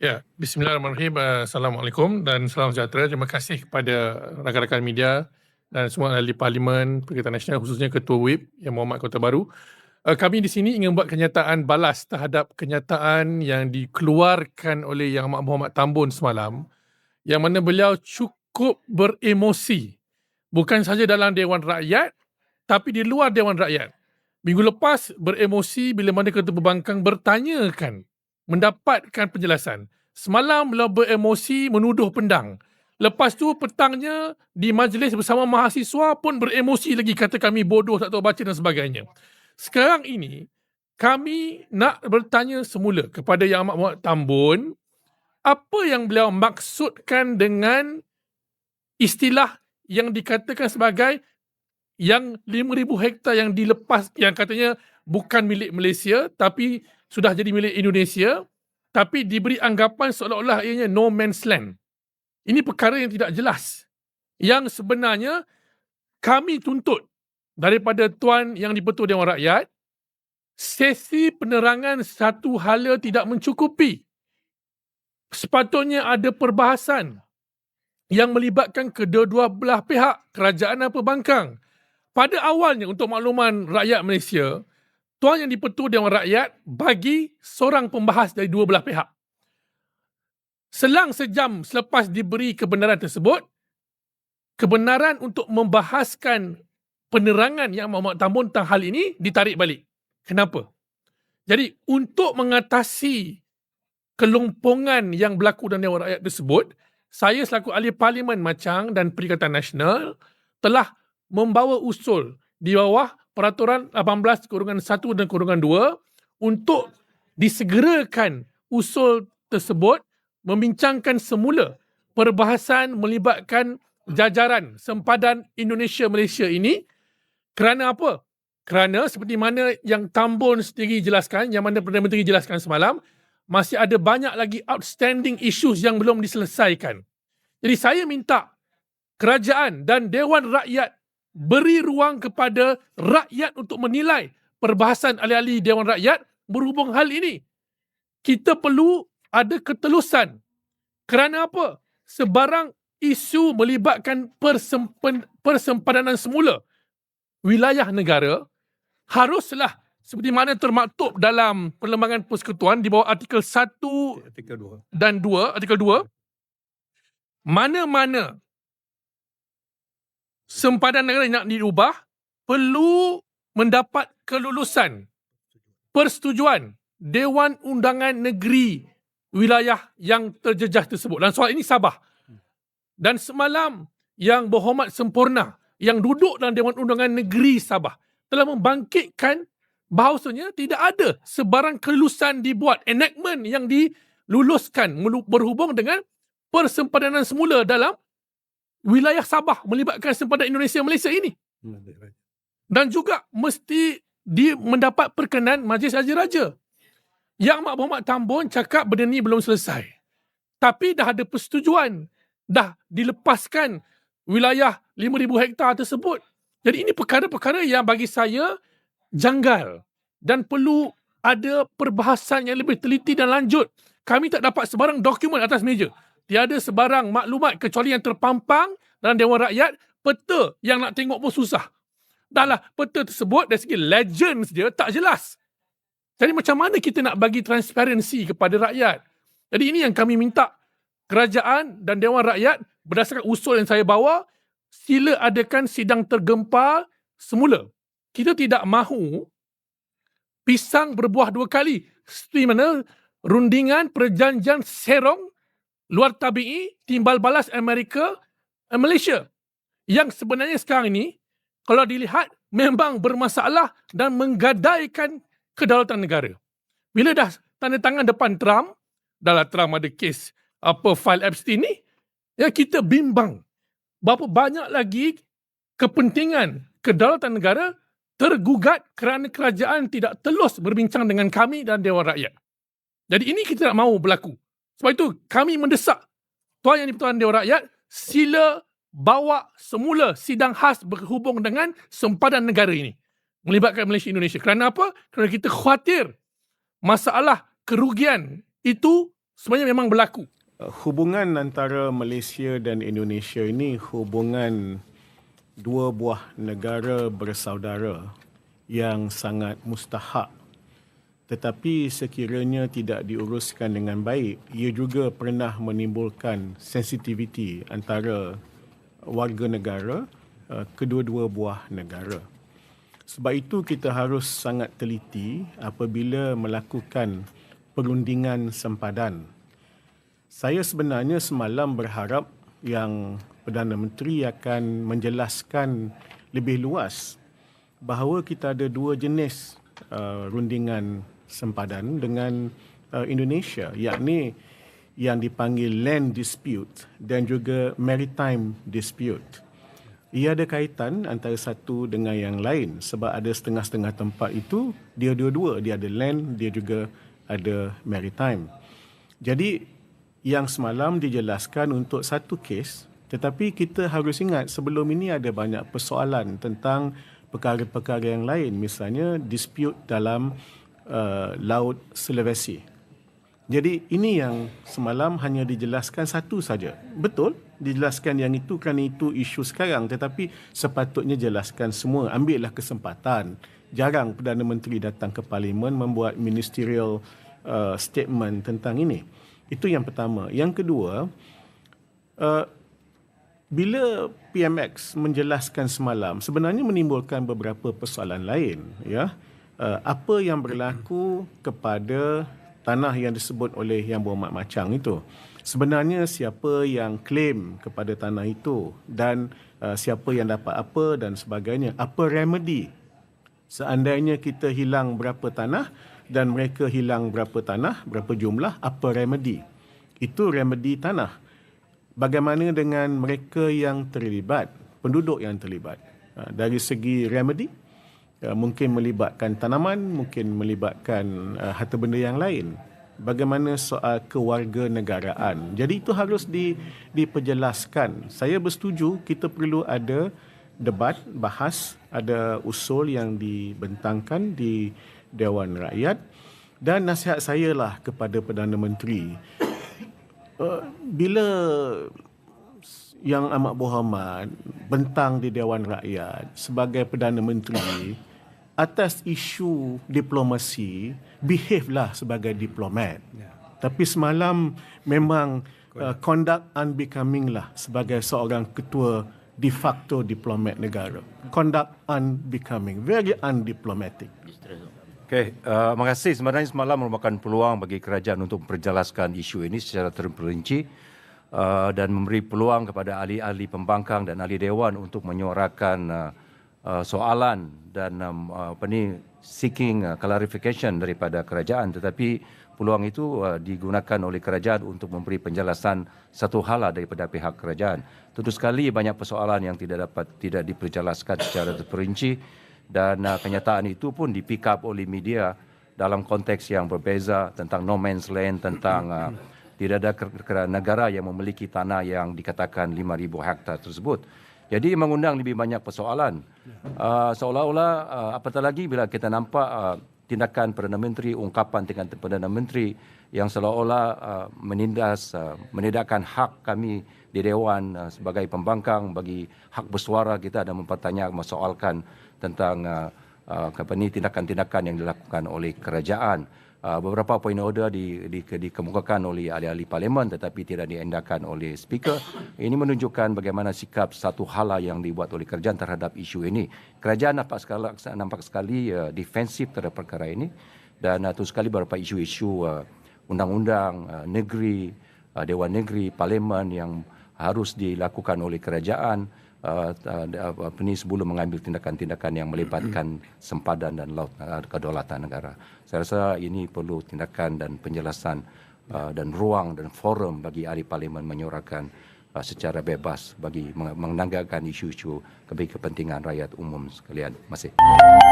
Ya, bismillahirrahmanirrahim. Assalamualaikum dan salam sejahtera. Terima kasih kepada rakan-rakan media dan semua ahli parlimen Perikatan Nasional khususnya Ketua WIP Yang Muhammad Kota Baru. Uh, kami di sini ingin buat kenyataan balas terhadap kenyataan yang dikeluarkan oleh Yang Amat Muhammad Tambun semalam yang mana beliau cukup beremosi bukan sahaja dalam Dewan Rakyat tapi di luar Dewan Rakyat. Minggu lepas beremosi bila mana Ketua Pembangkang bertanyakan mendapatkan penjelasan. Semalam beliau beremosi menuduh pendang. Lepas tu petangnya di majlis bersama mahasiswa pun beremosi lagi kata kami bodoh tak tahu baca dan sebagainya. Sekarang ini kami nak bertanya semula kepada Yang Amat Muhammad Tambun apa yang beliau maksudkan dengan istilah yang dikatakan sebagai yang 5,000 hektar yang dilepas yang katanya bukan milik Malaysia tapi sudah jadi milik Indonesia tapi diberi anggapan seolah-olah ianya no man's land. Ini perkara yang tidak jelas. Yang sebenarnya kami tuntut daripada tuan yang dipertua Dewan Rakyat sesi penerangan satu hala tidak mencukupi. Sepatutnya ada perbahasan yang melibatkan kedua-dua belah pihak, kerajaan dan pembangkang. Pada awalnya untuk makluman rakyat Malaysia, Tuan yang dipetua Dewan Rakyat bagi seorang pembahas dari dua belah pihak. Selang sejam selepas diberi kebenaran tersebut, kebenaran untuk membahaskan penerangan yang Muhammad Tambun tentang hal ini ditarik balik. Kenapa? Jadi untuk mengatasi kelumpungan yang berlaku dalam Dewan Rakyat tersebut, saya selaku ahli parlimen Macang dan Perikatan Nasional telah membawa usul di bawah peraturan 18 kurungan 1 dan kurungan 2 untuk disegerakan usul tersebut membincangkan semula perbahasan melibatkan jajaran sempadan Indonesia-Malaysia ini kerana apa? Kerana seperti mana yang Tambun sendiri jelaskan, yang mana Perdana Menteri jelaskan semalam, masih ada banyak lagi outstanding issues yang belum diselesaikan. Jadi saya minta kerajaan dan Dewan Rakyat beri ruang kepada rakyat untuk menilai perbahasan ahli-ahli Dewan Rakyat berhubung hal ini. Kita perlu ada ketelusan. Kerana apa? Sebarang isu melibatkan persempen, persempadanan semula wilayah negara haruslah seperti mana termaktub dalam perlembagan persekutuan di bawah artikel 1 dan 2, artikel 2, mana-mana sempadan negara nak diubah perlu mendapat kelulusan persetujuan Dewan Undangan Negeri wilayah yang terjejah tersebut. Dan soal ini Sabah. Dan semalam yang berhormat sempurna yang duduk dalam Dewan Undangan Negeri Sabah telah membangkitkan bahawasanya tidak ada sebarang kelulusan dibuat enactment yang diluluskan berhubung dengan persempadanan semula dalam wilayah Sabah melibatkan sempadan Indonesia Malaysia ini. Dan juga mesti di mendapat perkenan Majlis Haji Raja. Yang Mak Muhammad Tambun cakap benda ni belum selesai. Tapi dah ada persetujuan. Dah dilepaskan wilayah 5,000 hektar tersebut. Jadi ini perkara-perkara yang bagi saya janggal. Dan perlu ada perbahasan yang lebih teliti dan lanjut. Kami tak dapat sebarang dokumen atas meja tiada sebarang maklumat kecuali yang terpampang dalam Dewan Rakyat, peta yang nak tengok pun susah. Dahlah peta tersebut dari segi legends dia tak jelas. Jadi macam mana kita nak bagi transparansi kepada rakyat? Jadi ini yang kami minta kerajaan dan Dewan Rakyat berdasarkan usul yang saya bawa, sila adakan sidang tergempar semula. Kita tidak mahu pisang berbuah dua kali. Seperti mana rundingan perjanjian serong luar tabi'i timbal balas Amerika dan Malaysia. Yang sebenarnya sekarang ini, kalau dilihat, memang bermasalah dan menggadaikan kedaulatan negara. Bila dah tanda tangan depan Trump, dalam Trump ada kes apa file Epstein ni, ya kita bimbang berapa banyak lagi kepentingan kedaulatan negara tergugat kerana kerajaan tidak telus berbincang dengan kami dan Dewan Rakyat. Jadi ini kita tak mahu berlaku. Sebab itu kami mendesak Tuan Yang di-Pertuan Dewan Rakyat sila bawa semula sidang khas berhubung dengan sempadan negara ini. Melibatkan Malaysia Indonesia. Kerana apa? Kerana kita khawatir masalah kerugian itu sebenarnya memang berlaku. Hubungan antara Malaysia dan Indonesia ini hubungan dua buah negara bersaudara yang sangat mustahak tetapi sekiranya tidak diuruskan dengan baik, ia juga pernah menimbulkan sensitiviti antara warga negara uh, kedua-dua buah negara. Sebab itu kita harus sangat teliti apabila melakukan perundingan sempadan. Saya sebenarnya semalam berharap yang Perdana Menteri akan menjelaskan lebih luas bahawa kita ada dua jenis uh, rundingan sempadan dengan uh, Indonesia yakni yang dipanggil land dispute dan juga maritime dispute. Ia ada kaitan antara satu dengan yang lain sebab ada setengah-setengah tempat itu dia dua-dua dia ada land dia juga ada maritime. Jadi yang semalam dijelaskan untuk satu kes tetapi kita harus ingat sebelum ini ada banyak persoalan tentang perkara-perkara yang lain misalnya dispute dalam uh, Laut Sulawesi. Jadi ini yang semalam hanya dijelaskan satu saja. Betul, dijelaskan yang itu kerana itu isu sekarang tetapi sepatutnya jelaskan semua. Ambillah kesempatan. Jarang Perdana Menteri datang ke Parlimen membuat ministerial uh, statement tentang ini. Itu yang pertama. Yang kedua, uh, bila PMX menjelaskan semalam sebenarnya menimbulkan beberapa persoalan lain ya uh, apa yang berlaku kepada tanah yang disebut oleh Yang Berhormat Macang itu. Sebenarnya siapa yang claim kepada tanah itu dan uh, siapa yang dapat apa dan sebagainya. Apa remedy seandainya kita hilang berapa tanah dan mereka hilang berapa tanah, berapa jumlah, apa remedy. Itu remedy tanah. Bagaimana dengan mereka yang terlibat, penduduk yang terlibat. Uh, dari segi remedy, uh, mungkin melibatkan tanaman, mungkin melibatkan uh, harta benda yang lain. Bagaimana soal kewarganegaraan. Jadi itu harus di, diperjelaskan. Saya bersetuju kita perlu ada debat, bahas, ada usul yang dibentangkan di Dewan Rakyat. Dan nasihat saya lah kepada Perdana Menteri. Uh, bila yang amat berhormat bentang di Dewan Rakyat sebagai Perdana Menteri atas isu diplomasi behave lah sebagai diplomat. Yeah. Tapi semalam memang uh, conduct unbecoming lah sebagai seorang ketua de facto diplomat negara. Conduct unbecoming, very undiplomatic. Okey, uh, terima kasih. Sebenarnya semalam merupakan peluang bagi kerajaan untuk memperjelaskan isu ini secara terperinci uh, dan memberi peluang kepada ahli-ahli pembangkang dan ahli dewan untuk menyuarakan uh, uh, soalan dan um, apa ni seeking uh, clarification daripada kerajaan tetapi peluang itu uh, digunakan oleh kerajaan untuk memberi penjelasan satu hal lah daripada pihak kerajaan. Tentu sekali banyak persoalan yang tidak dapat tidak diperjelaskan secara terperinci dan uh, kenyataan itu pun di pick up oleh media dalam konteks yang berbeza tentang no man's land tentang uh, tidak ada negara yang memiliki tanah yang dikatakan 5000 hektar tersebut. Jadi mengundang lebih banyak persoalan. Uh, seolah-olah uh, apatah lagi bila kita nampak uh, tindakan Perdana Menteri, ungkapan tindakan Perdana Menteri yang seolah-olah uh, menindas, uh, menidakkan hak kami di Dewan uh, sebagai pembangkang bagi hak bersuara kita dan mempertanyakan, masoalkan tentang uh, uh, tindakan-tindakan yang dilakukan oleh kerajaan. Uh, beberapa poin order di, di, dikemukakan oleh ahli-ahli parlimen tetapi tidak diendakan oleh speaker. Ini menunjukkan bagaimana sikap satu hala yang dibuat oleh kerajaan terhadap isu ini. Kerajaan nampak sekali, nampak sekali uh, defensif terhadap perkara ini dan uh, sekali beberapa isu-isu uh, undang-undang uh, negeri, uh, Dewan Negeri, parlimen yang harus dilakukan oleh kerajaan uh, apa ni sebelum mengambil tindakan-tindakan yang melibatkan sempadan dan laut uh, kedaulatan negara. Saya rasa ini perlu tindakan dan penjelasan uh, dan ruang dan forum bagi ahli parlimen menyuarakan uh, secara bebas bagi menanggalkan isu-isu kepentingan rakyat umum sekalian. Terima kasih.